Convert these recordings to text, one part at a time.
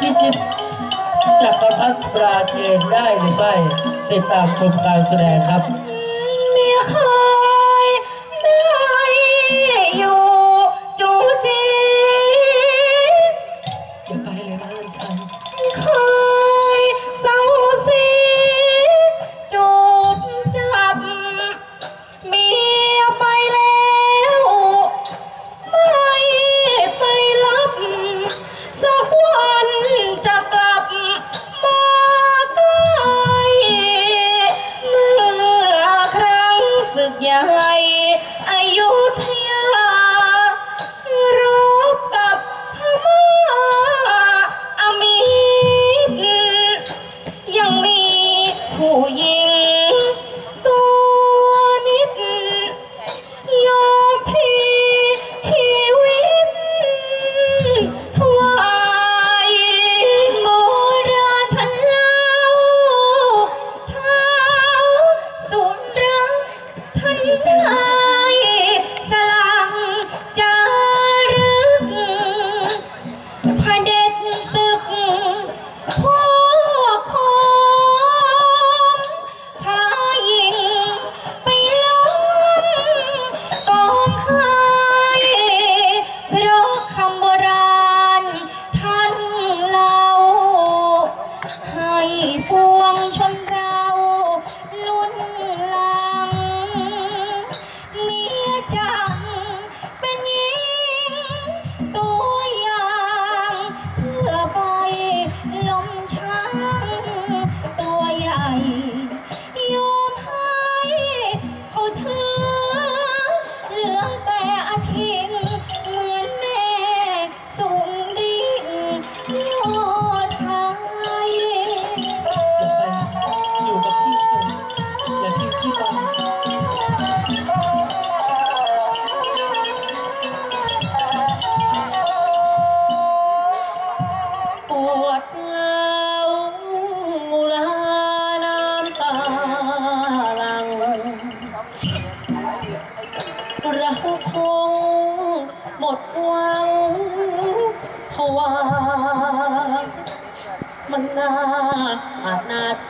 พิชิตจักรพรรดิปราเชนได้หรือไม่ติดตามชมการแสดงครับไม่เคย ให้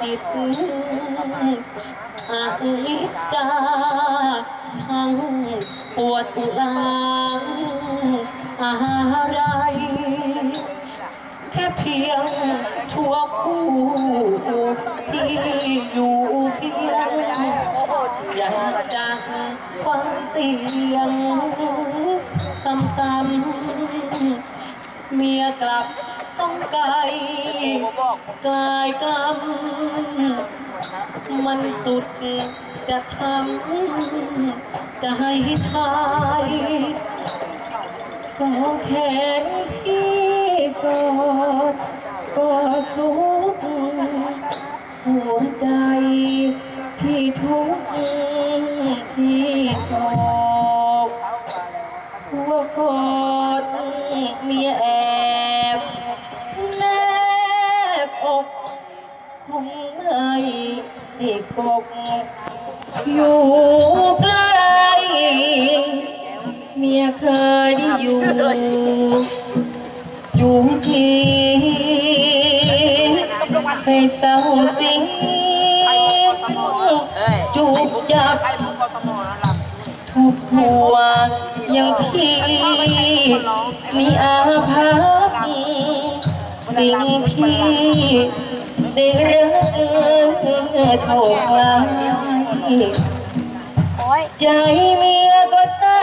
จิตอาลิกาทั้งปวดหลังอะไร แค่เพียงชั่วคู่ที่อยู่เพียงอยากจะฟังเสียงซ้ำๆเมียกลับ ต้องไกลกลายกรรมมันสุดจะทำจะให้ทายสองแขนพี่โสดก็สุขหัวใจพี่ทุกข์ที่โศ คงไม่ได้กอยู่ใกล้เมียเคยอยู่ อยู่ที่ให้เศร้าสิงจูบจับทุกหัวยังที่มีอาภัพสิ่งที่ ได้รับโชคร้าใจเมียก็เศร้า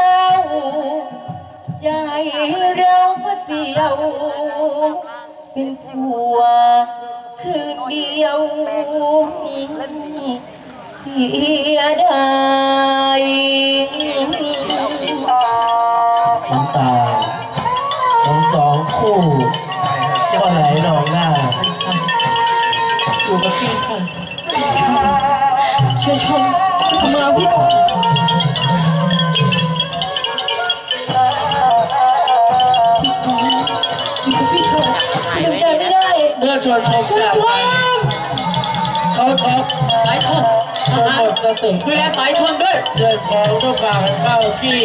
ใจเราก็เสียว เป็นผัวคืนเดียว เสียดายน้ำตาทั้งสองคู่ก็ไหลนองหน้า อยู่กับพี่เถอะช่วยชมทำเราพี่ก่อนอยู่ใจไม่ได้เมื่อชวนชมจากเขาช็อกสายชนหมดสติดูแลสายชนด้วยเดินคองต้องการเข้าที่